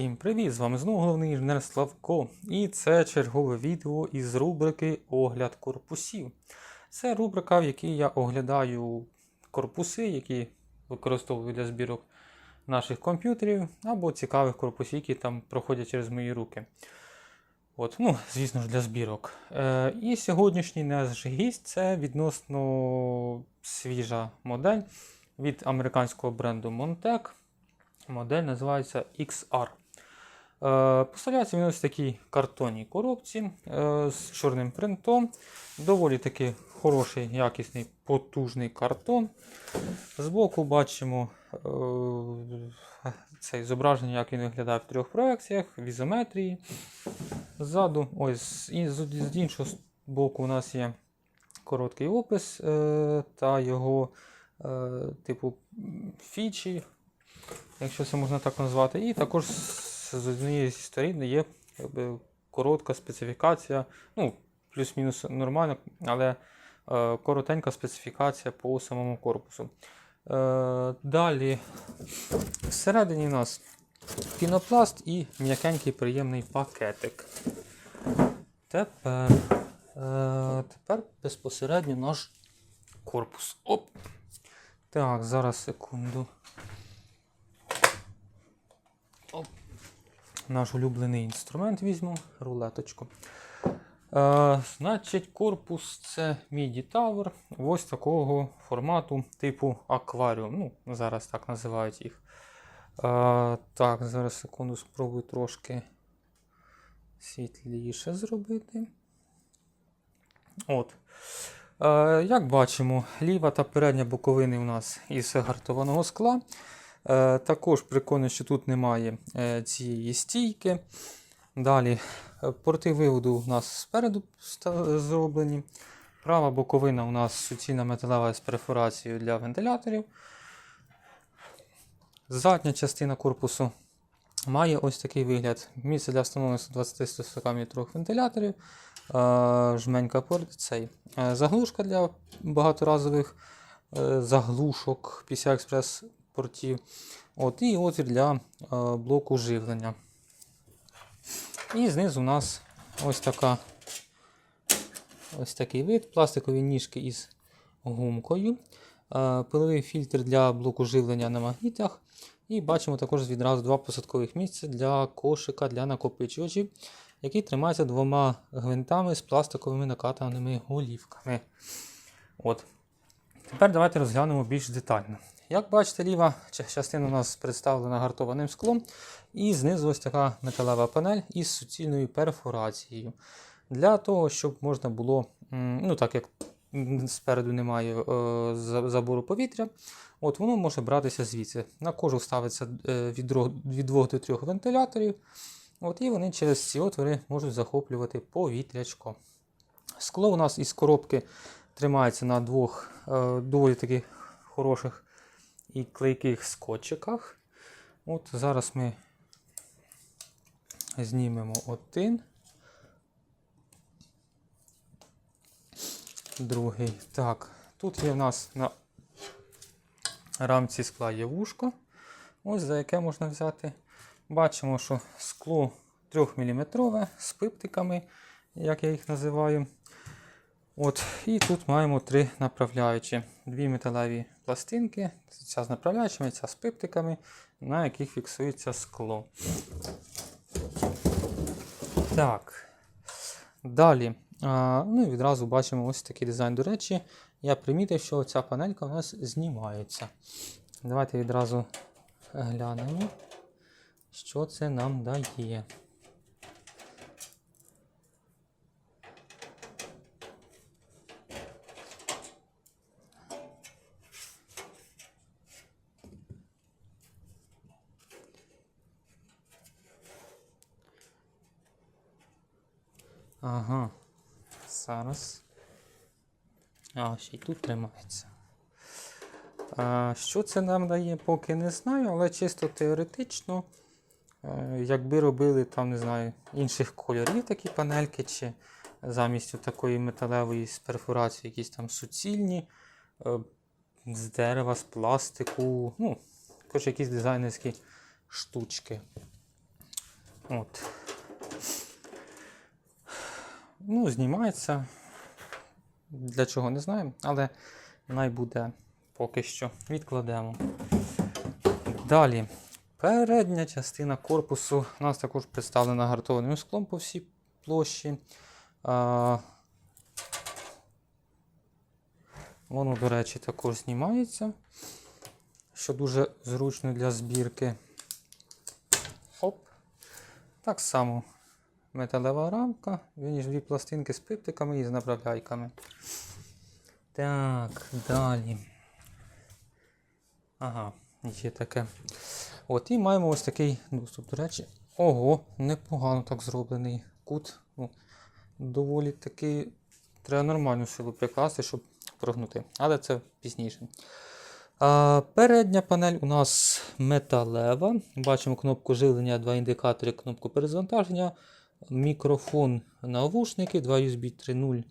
Всім привіт! З вами знову головний інженер Славко. І це чергове відео із рубрики Огляд корпусів. Це рубрика, в якій я оглядаю корпуси, які використовую для збірок наших комп'ютерів, або цікавих корпусів, які там проходять через мої руки. От, ну, звісно ж, для збірок. Е, і сьогоднішній наш гість це відносно свіжа модель від американського бренду Montec. Модель називається XR. Е, Поставляється він ось в такій картонній коробці е, з чорним принтом. Доволі таки хороший, якісний, потужний картон. Збоку бачимо е, це зображення, як він виглядає в трьох проекціях, в ізометрії. Ззаду, ось, з, іншого боку, у нас є короткий опис та його типу фічі, якщо це можна так назвати. І також з однієї сторін є якби, коротка специфікація, ну, плюс-мінус нормально, але е, коротенька специфікація по самому корпусу. Е, далі, всередині у нас пінопласт і м'якенький приємний пакетик. Тепер, е, тепер безпосередньо наш корпус. Оп! Так, зараз секунду. Наш улюблений інструмент візьму, рулеточку. Е, значить, корпус це MIDI Tower ось такого формату, типу акваріум. Ну, зараз так називають їх. Е, так, зараз секунду спробую трошки світліше зробити. От. Е, як бачимо, ліва та передня боковини у нас із гартованого скла. Е, також прикольно, що тут немає е, цієї стійки. Далі е, порти виводу у нас спереду зроблені. Права боковина у нас суцільна металева з перфорацією для вентиляторів. Задня частина корпусу має ось такий вигляд. Місце для встановлення 120-140 метрових вентиляторів. Жменька цей. Заглушка для багаторазових заглушок PCI-Express портів. От, і отвір для е, блоку живлення. І знизу у нас ось така ось такий вид, пластикові ніжки із гумкою, е, пиловий фільтр для блоку живлення на магнітах. І бачимо також відразу два посадкових місця для кошика для накопичувачів, який тримається двома гвинтами з пластиковими накатаними голівками. От. Тепер давайте розглянемо більш детально. Як бачите, ліва частина у нас представлена гартованим склом, і знизу ось така металева панель із суцільною перфорацією. Для того, щоб можна було, ну так як спереду немає е, забору повітря, от воно може братися звідси. На кожу ставиться е, від 2 до 3 вентиляторів, от, і вони через ці отвори можуть захоплювати повітрячко. Скло у нас із коробки тримається на двох е, доволі таких хороших і клейких скотчиках. От зараз ми знімемо один. Другий. Так, тут є в нас на рамці скла є вушко, ось за яке можна взяти. Бачимо, що скло 3 мм з пиптиками, як я їх називаю. От, І тут маємо три направляючі. Дві металеві пластинки, ця з направляючими, ця з пиптиками, на яких фіксується скло. Так. Далі. А, ну і відразу бачимо ось такий дизайн. До речі, я примітив, що ця панелька у нас знімається. Давайте відразу глянемо, що це нам дає. Ага. Зараз. А, ще й тут тримається. А, що це нам дає, поки не знаю, але чисто теоретично, е, якби робили там, не знаю, інших кольорів такі панельки, чи замість такої металевої з перфорацією якісь там суцільні, е, з дерева, з пластику, ну, також якісь дизайнерські штучки. От. Ну, знімається. Для чого не знаємо, але най буде поки що. Відкладемо. Далі. Передня частина корпусу у нас також представлена гартованим склом по всій площі. А, воно, до речі, також знімається, що дуже зручно для збірки. Оп. Так само металева рамка, він дві пластинки з пиптиками і з направляйками. Так, далі. Ага, є таке. От, і маємо ось такий доступ. До речі, ого, непогано так зроблений кут. Ну, доволі такий. Треба нормальну силу прикласти, щоб прогнути. Але це пізніше. А, передня панель у нас металева. Бачимо кнопку живлення, два індикатори, кнопку перезавантаження, мікрофон навушники, два USB 3.0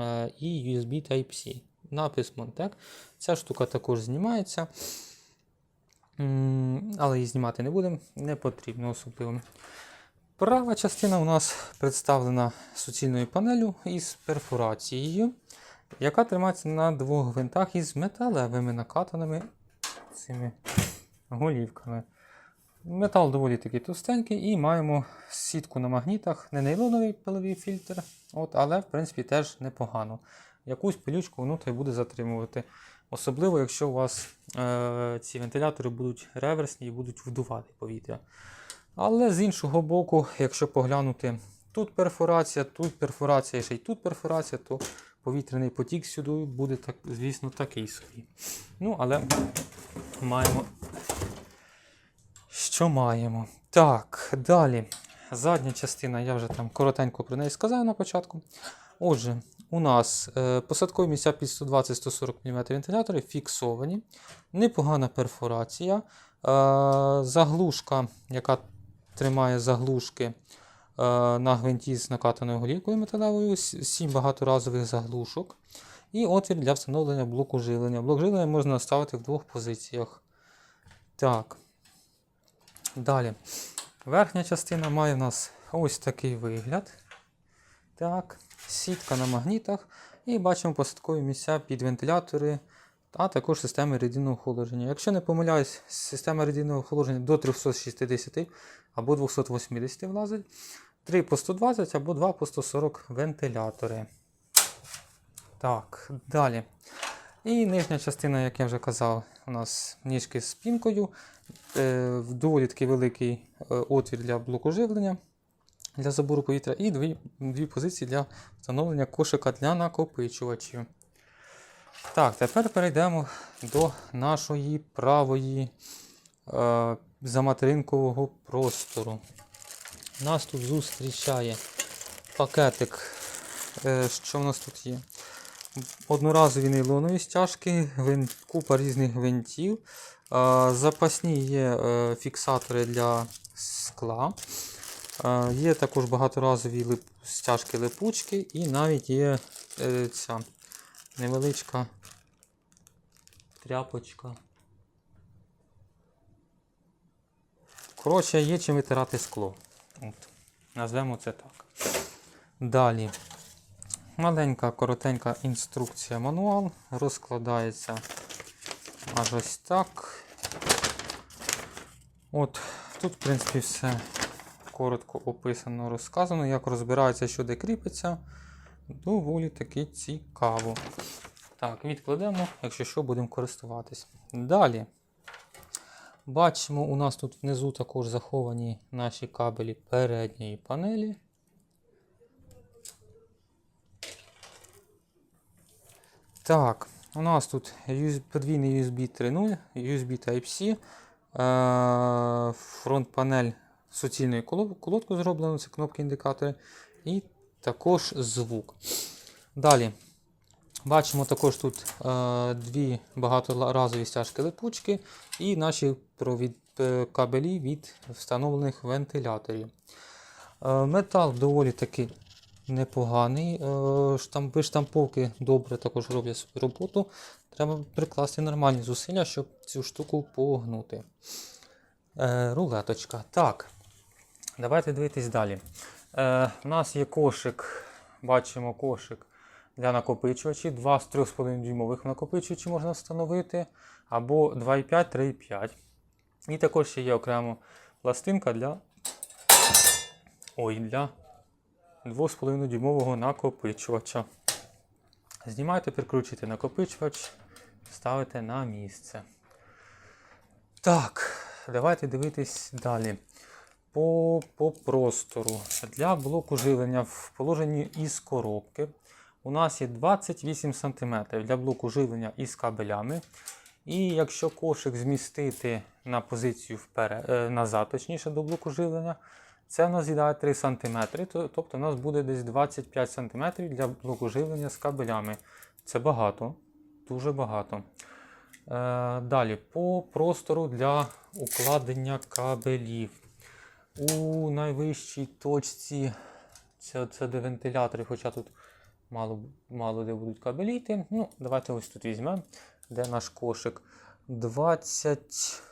е, і USB Type-C. Напис Montec. Ця штука також знімається. Але її знімати не будемо, не потрібно особливо. Права частина у нас представлена суцільною панелью із перфорацією, яка тримається на двох гвинтах із металевими накатаними цими голівками. Метал доволі таки товстенький і маємо сітку на магнітах, не нейлоновий пиловий фільтр, от, але в принципі теж непогано. Якусь пилючку воно й буде затримувати. Особливо, якщо у вас е, ці вентилятори будуть реверсні і будуть вдувати повітря. Але з іншого боку, якщо поглянути, тут перфорація, тут перфорація, ще й тут перфорація, то повітряний потік сюди буде, так, звісно, такий собі. Ну, але маємо, що маємо. Так, далі. Задня частина, я вже там коротенько про неї сказав на початку. Отже, у нас е, посадкові місця під 120-140 мм вентилятори фіксовані, непогана перфорація, е, заглушка, яка тримає заглушки е, на гвинті з накатаною голівкою металевою, 7 багаторазових заглушок. І отвір для встановлення блоку живлення. Блок живлення можна ставити в двох позиціях. Так. Далі. Верхня частина має у нас ось такий вигляд. Так, сітка на магнітах. І бачимо посадкові місця під вентилятори, а також системи радійного охолодження. Якщо не помиляюсь, система радійного охолодження до 360 або 280 влазить. 3 по 120 або 2 по 140 вентилятори. Так, далі. І нижня частина, як я вже казав, у нас ніжки з пінкою. Е, доволі такий великий е, отвір для блоку живлення для забору повітря, і дві, дві позиції для встановлення кошика для накопичувачів. Так, тепер перейдемо до нашої правої е, заматеринкового простору. Нас тут зустрічає пакетик, е, що в нас тут є. Одноразові нейлонові стяжки, купа різних гвинтів. Е, запасні є е, фіксатори для скла. Е, Є також багаторазові стяжки липучки і навіть є ця невеличка тряпочка. Коротше, є чим витирати скло. От. Назвемо це так. Далі. Маленька, коротенька інструкція мануал. Розкладається аж ось так. От, тут, в принципі, все коротко описано, розказано, як розбирається, що де кріпиться. Доволі таки цікаво. Так, відкладемо, якщо що, будемо користуватись. Далі. Бачимо, у нас тут внизу також заховані наші кабелі передньої панелі. Так, у нас тут подвійний USB 3.0, USB Type-C, е, фронт панель суцільною коло- колодкою зроблено, це кнопки індикатори, і також звук. Далі. Бачимо також тут е, дві багаторазові стяжки липучки і наші провід, е, кабелі від встановлених вентиляторів. Е, метал доволі таки непоганий. Е, штам, виштамповки добре також роблять свою роботу. Треба прикласти нормальні зусилля, щоб цю штуку погнути. Е, рулеточка. Так. Давайте дивитись далі. Е, у нас є кошик, бачимо кошик для накопичувачів. Два з 3,5 дюймових накопичувачів можна встановити, або 2,5, 3,5. І також ще є окремо пластинка для, ой, для 2,5 дюймового накопичувача. Знімаєте, прикручуєте накопичувач, ставите на місце. Так, давайте дивитись далі. По, по простору. Для блоку живлення в положенні із коробки у нас є 28 см для блоку живлення із кабелями. І якщо кошик змістити на позицію вперед, е, назад, точніше до блоку живлення, це в нас з'їдає 3 см. Тобто у нас буде десь 25 см для блоку живлення з кабелями. Це багато, дуже багато. Е, далі, по простору для укладення кабелів. У найвищій точці це, це де вентилятори, хоча тут мало, мало де будуть кабелі йти. Ну, давайте ось тут візьмемо, де наш кошик. 20,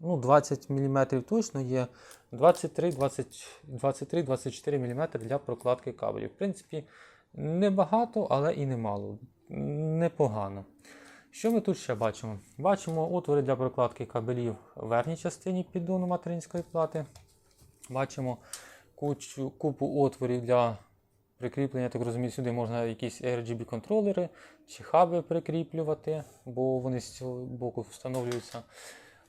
ну, 20 мм точно є. 23-24 мм для прокладки кабелів. В принципі, небагато, але і немало. Непогано. Що ми тут ще бачимо? Бачимо отвори для прокладки кабелів в верхній частині піддону материнської плати. Бачимо кучу, купу отворів для прикріплення, так розумію, сюди можна якісь RGB контролери чи хаби прикріплювати, бо вони з цього боку встановлюються.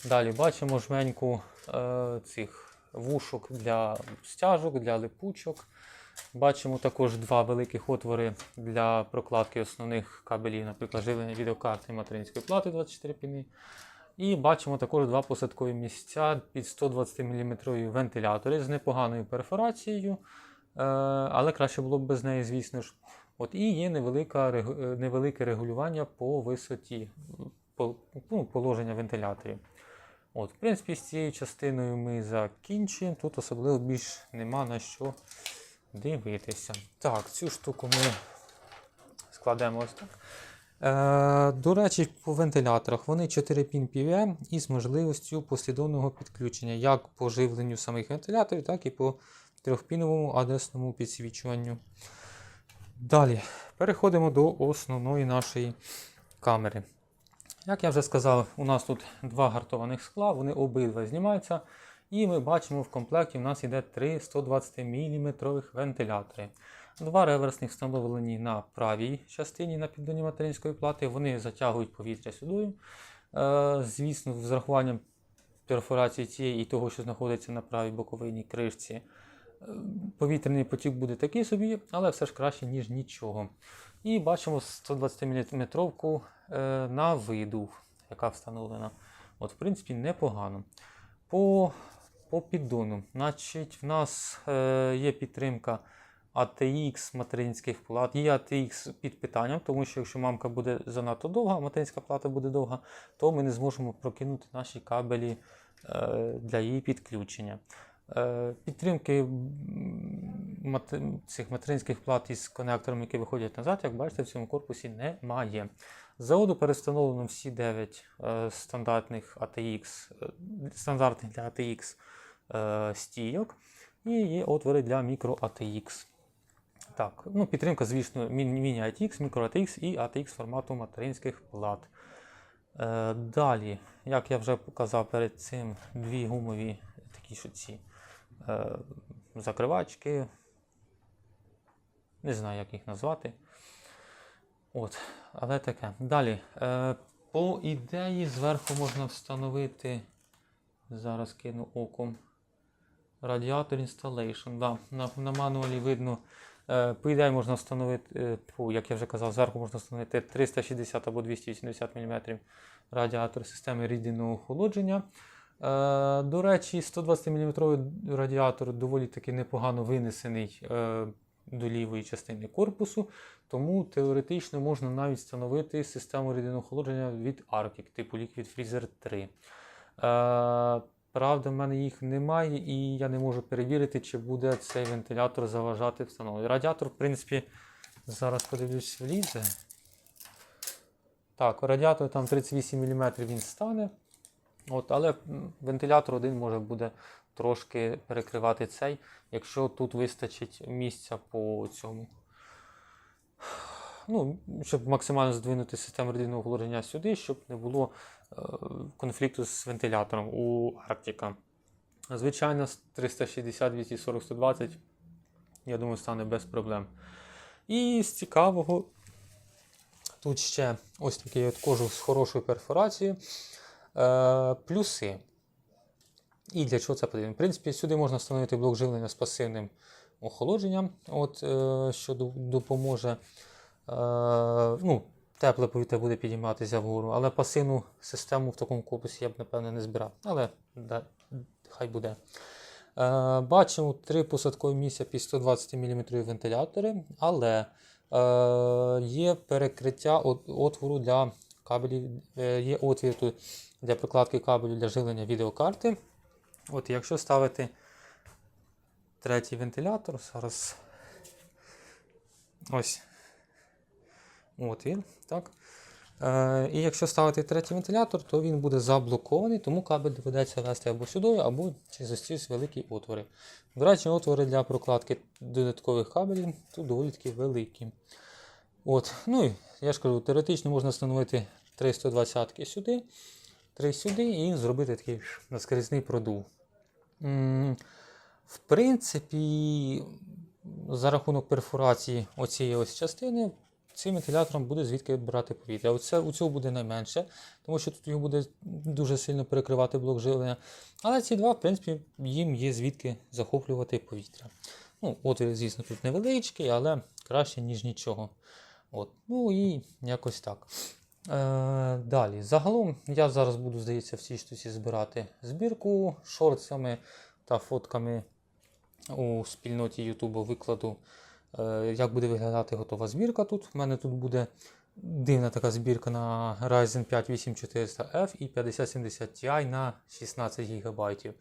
Далі бачимо жменьку е, цих вушок для стяжок, для липучок. Бачимо також два великих отвори для прокладки основних кабелів, наприклад, живлення відеокарти материнської плати 24 піни. І бачимо також два посадкові місця під 120 мм вентилятори з непоганою перфорацією, е, але краще було б без неї, звісно ж. От, і є невелика, е, невелике регулювання по висоті ну, положення вентиляторів. От, в принципі, з цією частиною ми закінчуємо. Тут особливо більш нема на що дивитися. Так, цю штуку ми складемо ось так. Е, до речі, по вентиляторах вони 4 пін PVM із можливістю послідовного підключення як по живленню самих вентиляторів, так і по трьохпіновому адресному підсвічуванню. Далі переходимо до основної нашої камери. Як я вже сказав, у нас тут два гартованих скла, вони обидва знімаються. І ми бачимо в комплекті у нас йде три 120 мм вентилятори. Два реверсних встановлені на правій частині на піддоні материнської плати. Вони затягують повітря сюди. Е, звісно, з урахуванням перфорації цієї і того, що знаходиться на правій боковинній кришці. Повітряний потік буде такий собі, але все ж краще, ніж нічого. І бачимо 120 мм е, на видув, яка встановлена. От, В принципі, непогано. По, по піддону. Значить, в нас е, є підтримка ATX материнських плат. Є ATX під питанням, тому що якщо мамка буде занадто довга, материнська плата буде довга, то ми не зможемо прокинути наші кабелі е, для її підключення. Е, підтримки цих материнських плат із конекторами, які виходять назад, як бачите, в цьому корпусі немає. Заводу перестановлено всі 9 е, стандартних ATX, е, стандартних для ATX стійок, і є отвори для мікро ATX. Так, ну, підтримка, звісно, мі- міні-ATX, мікро-ATX і ATX формату материнських плат. Далі, як я вже показав перед цим, дві гумові такі що ці е, закривачки. Не знаю, як їх назвати. От, але таке. Далі. Е, по ідеї зверху можна встановити. Зараз кину оком. Радіатор Installation. Да, на, на мануалі видно. Е, по ідеї можна встановити, е, як я вже казав, зверху можна встановити 360 або 280 мм радіатор системи рідинного охолодження. Е, до речі, 120 мм радіатор доволі таки непогано винесений е, до лівої частини корпусу, тому теоретично можна навіть встановити систему рідинного охолодження від Arctic, типу Liquid Freezer 3. Е, правда, в мене їх немає, і я не можу перевірити, чи буде цей вентилятор заважати встановленню. Радіатор, в принципі, зараз подивлюсь, влізе. Так, радіатор там 38 мм він стане. От, але вентилятор один може буде трошки перекривати цей, якщо тут вистачить місця по цьому. Ну, щоб максимально здвинути систему радійного охолодження сюди, щоб не було е, конфлікту з вентилятором у Арктика. Звичайно, з 360, 240, 120, я думаю, стане без проблем. І з цікавого, тут ще ось такий от кожух з хорошою перфорацією. Е, плюси. І для чого це потрібно? В принципі, сюди можна встановити блок живлення з пасивним охолодженням, от, е, що допоможе. Е, ну, тепле повітря буде підійматися вгору, але пасивну систему в такому корпусі я б, напевне, не збирав. Але да, хай буде. Бачимо три посадкові місця під 120 мм вентилятори, але є перекриття от- отвору для кабелів, е, є отвір тут для прокладки кабелю для живлення відеокарти. От якщо ставити третій вентилятор, зараз ось отвір, так. Е, і якщо ставити третій вентилятор, то він буде заблокований, тому кабель доведеться вести або сюди, або через ці великі отвори. До речі, отвори для прокладки додаткових кабелів тут доволі таки великі. От. Ну і я ж кажу, теоретично можна встановити 320 сюди, 3 сюди і зробити такий наскрізний продув. В принципі, за рахунок перфорації оцієї ось частини, цим вентилятором буде звідки відбирати повітря. Оце, у цього буде найменше, тому що тут його буде дуже сильно перекривати блок живлення. Але ці два, в принципі, їм є звідки захоплювати повітря. Ну, отвір, звісно, тут невеличкий, але краще, ніж нічого. От. Ну і якось так. Е, далі. Загалом я зараз буду, здається, в цій штуці збирати збірку шорцями та фотками у спільноті YouTube викладу, е, як буде виглядати готова збірка тут. У мене тут буде дивна така збірка на Ryzen 5 8400F і 5070 Ti на 16 ГБ.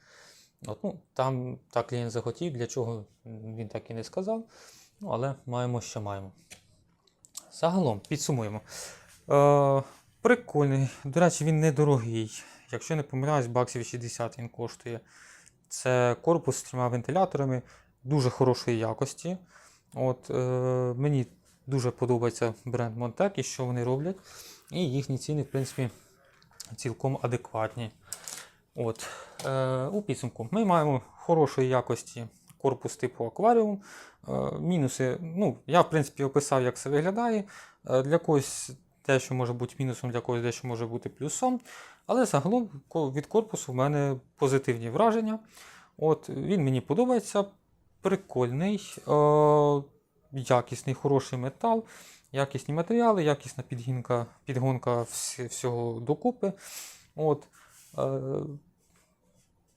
Ну, там так клієнт захотів, для чого він так і не сказав. Ну, але маємо, що маємо. Загалом, підсумуємо. Е, прикольний. До речі, він недорогий. Якщо не помиляюсь, баксів 60 він коштує. Це корпус з трьома вентиляторами дуже хорошої якості. От, е, мені дуже подобається бренд Montec і що вони роблять. І їхні ціни, в принципі, цілком адекватні. От, е, у підсумку ми маємо хорошої якості корпус типу акваріум. Е, мінуси, ну, я в принципі описав, як це виглядає. Е, для когось дещо може бути мінусом, для когось дещо може бути плюсом. Але загалом від корпусу в мене позитивні враження. От, він мені подобається, прикольний, е, якісний, хороший метал, якісні матеріали, якісна підгінка, підгонка всі- всього докупи. От, е,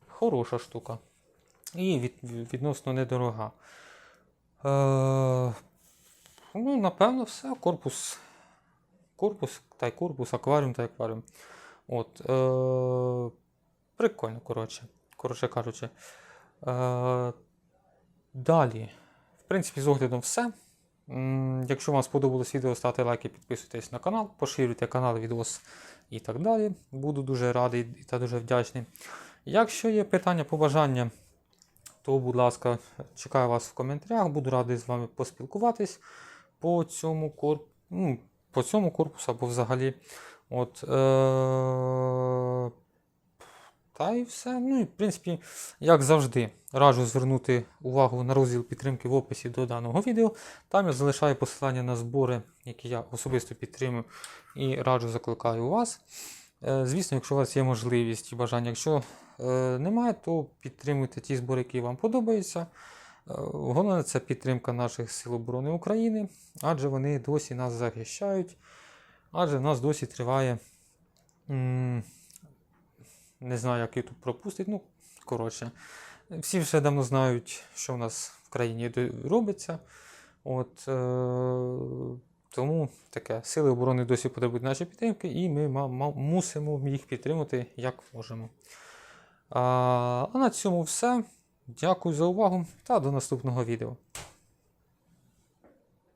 хороша штука. І від, відносно недорога. Е, ну, напевно, все. Корпус. Корпус та й корпус, акваріум та й акваріум. От, е, прикольно, коротше. Коротше кажучи. Е, далі. В принципі, з оглядом все. Якщо вам сподобалось відео, ставте лайки, підписуйтесь на канал, поширюйте канал, відос і так далі. Буду дуже радий та дуже вдячний. Якщо є питання, побажання, то, будь ласка, чекаю вас в коментарях. Буду радий з вами поспілкуватись по цьому, корп... ну, по цьому корпусу або взагалі. От, е... Та і все. Ну і в принципі, як завжди, раджу звернути увагу на розділ підтримки в описі до даного відео. Там я залишаю посилання на збори, які я особисто підтримую і раджу закликаю вас. Е, Звісно, якщо у вас є можливість і бажання, якщо е, немає, то підтримуйте ті збори, які вам подобаються. Головне це підтримка наших Сил оборони України, адже вони досі нас захищають, адже в нас досі триває. Не знаю, як YouTube пропустить. Ну, коротше, всі вже давно знають, що в нас в країні робиться. От, е, тому таке, сили оборони досі потребують нашої підтримки, і ми мусимо їх підтримати як можемо. А, а на цьому все. Дякую за увагу та до наступного відео.